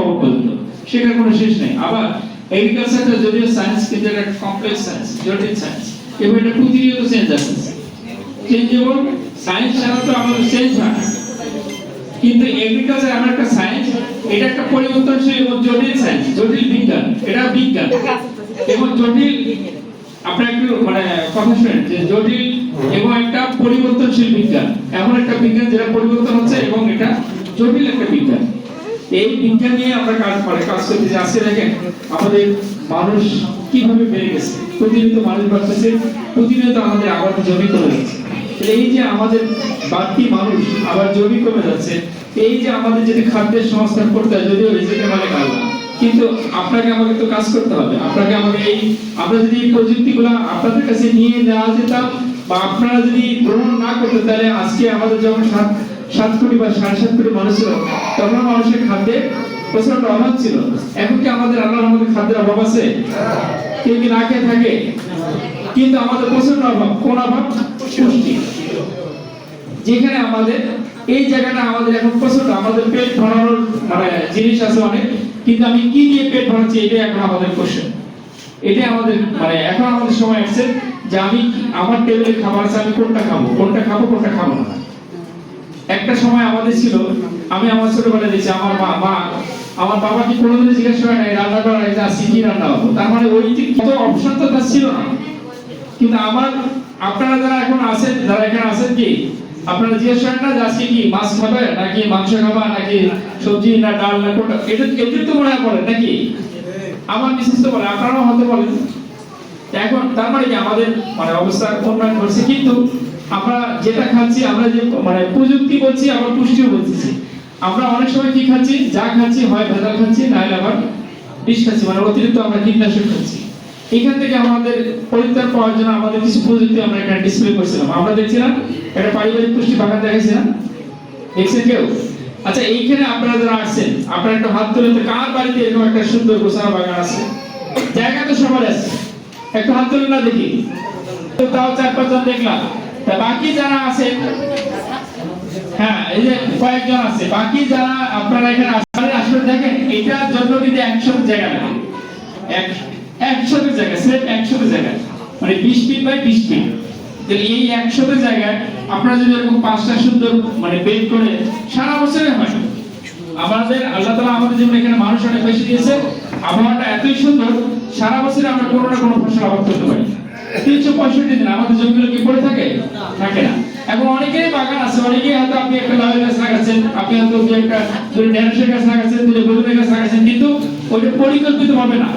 কবর পর্যন্ত। কোনো শেষ নেই। আবার এগ্রিকালচারটা যদিও সায়েন্স কিন্তু এটা কমপ্লেক্স সায়েন্স জটিল সায়েন্স এবং এটা প্রতিনিয়ত চেঞ্জ চেঞ্জেবল সায়েন্স ছাড়া তো আমাদের চেঞ্জ হয় না। কিন্তু এগ্রিকালচার এমন একটা সায়েন্স এটা একটা পরিবর্তনশীল এবং জটিল সায়েন্স জটিল বিজ্ঞান, এটা বিজ্ঞান। এবং জটিল, আপনার একটু মানে কথা শুনেন যে জটিল এবং একটা পরিবর্তনশীল বিজ্ঞান। এমন একটা বিজ্ঞান যেটা পরিবর্তন হচ্ছে এবং এটা জটিল একটা বিজ্ঞান। এই নিয়ে আমরা কাজ করে কাজ করতে যে দেখেন আমাদের মানুষ কীভাবে বেড়ে গেছে। প্রতিনিয়ত মানুষ বাড়তেছে, প্রতিনিয়ত আমাদের আবার জমি কমে যাচ্ছে। এই যে আমাদের বাড়তি মানুষ আবার জমি কমে যাচ্ছে, এই যে আমাদের যদি খাদ্যের সংস্থান করতে হয়, যদিও রিজিকের মালিক আল্লাহ কিন্তু আপনাকে আমাকে তো কাজ করতে হবে। আপনাকে আমাকে এই, আমরা যদি এই প্রযুক্তিগুলো আপনাদের কাছে নিয়ে নেওয়া যেতাম বা আপনারা যদি গ্রহণ না করতেন, তাহলে আজকে আমাদের যখন সাত কোটি বা সাড়ে সাত কোটি মানুষ ছিল তখন মানুষের খাদ্যে প্রচণ্ড অভাব ছিল। এখন কি আমাদের আল্লাহর আমাদের খাদ্যের অভাব আছে? কেউ কি না খেয়ে থাকে? কিন্তু আমাদের প্রচণ্ড অভাব। কোন অভাব? পুষ্টি। যেখানে আমাদের, এই জায়গাটা আমাদের এখন প্রচণ্ড আমাদের পেট ভরানোর মানে জিনিস আছে অনেক, কিন্তু আমি কি দিয়ে পেট ভরাচ্ছি, এটাই এখন আমাদের কোশ্চেন এটাই আমাদের মানে এখন আমাদের সময় আসছে যে আমি আমার টেবিলে খাবার আছে, আমি কোনটা খাব? কোনটা খাব কোনটা খাব না? একটা সময় আমাদের ছিল, আমি আমার ছোটবেলায় দেখছি আমার মা মা, আমার বাবা কি কোনোদিন জিজ্ঞেস করে নাই, রান্না করার আগে আজকে কি রান্না হব তার মানে ওই যে কত অপশন তো তার ছিল না। কিন্তু আমার, আপনারা যারা এখন আছেন, যারা এখানে আছেন কি, আপনারা জিজ্ঞেস করেন না আজকে কি মাছ খাবে, নাকি মাংস খাবা, নাকি সবজি, না ডাল, না কোনটা? এটা এদের তো মনে বলেন নাকি? আমার মিসেস তো বলে, আপনারাও হতে বলেন। এখন তার মানে কি আমাদের মানে অবস্থা উন্নয়ন করছে কিন্তু আমরা যেটা খাচ্ছি, আমরা যে মানে প্রযুক্তি বলছি আবার পুষ্টিও বলতেছি আমরা অনেক সময় কি খাচ্ছি? যা খাচ্ছি, হয় ভেজাল খাচ্ছি না হলে আবার বিষ খাচ্ছি মানে অতিরিক্ত আমরা কীটনাশক খাচ্ছি। এখান থেকে আমাদের পরিত্রাণ পাওয়ার জন্য আমাদের কিছু প্রযুক্তি আমরা এখানে ডিসপ্লে করছিলাম। আমরা দেখছিলাম, একটা পারিবারিক পুষ্টি বাগান দেখাইছিলাম। দেখছেন কেউ? আচ্ছা এইখানে আপনারা যারা আসছেন, আপনারা একটা হাত তুলে তো কার বাড়িতে এরকম একটা সুন্দর গোছানো বাগান আছে? জায়গা তো সবার আছে। একটু হাত তুলে না দেখি? তো তাও চার পাঁচজন দেখলাম। তা বাকি যারা আছে হ্যাঁ কয়েকজন আছে, বাকি যারা আপনারা দেখেন জন্য মানে বিশ বিশ এই জায়গায় আপনারা পাঁচটা সুন্দর মানে করে, সারা হয়। আমাদের আল্লাহ তালা আমাদের এখানে মানুষ অনেক বেশি দিয়েছে। আবহাওয়াটা এতই সুন্দর, সারা বছরে আমরা কোনো না কোনো ফসল আবাদ করতে পারি। তিনশো পঁয়ষট্টি দিন, আমাদের জমিগুলো কি পড়ে থাকে? থাকে না। এবং অনেকেই বাগান আছে, অনেকেই হয়তো আপনি একটা লাউয়ের গাছ লাগাচ্ছেন, আপনি হয়তো একটা ঢেঁড়সের গাছ লাগাচ্ছেন দুটো বেগুনের গাছ লাগাচ্ছেন, কিন্তু ওইটা পরিকল্পিত হবে না।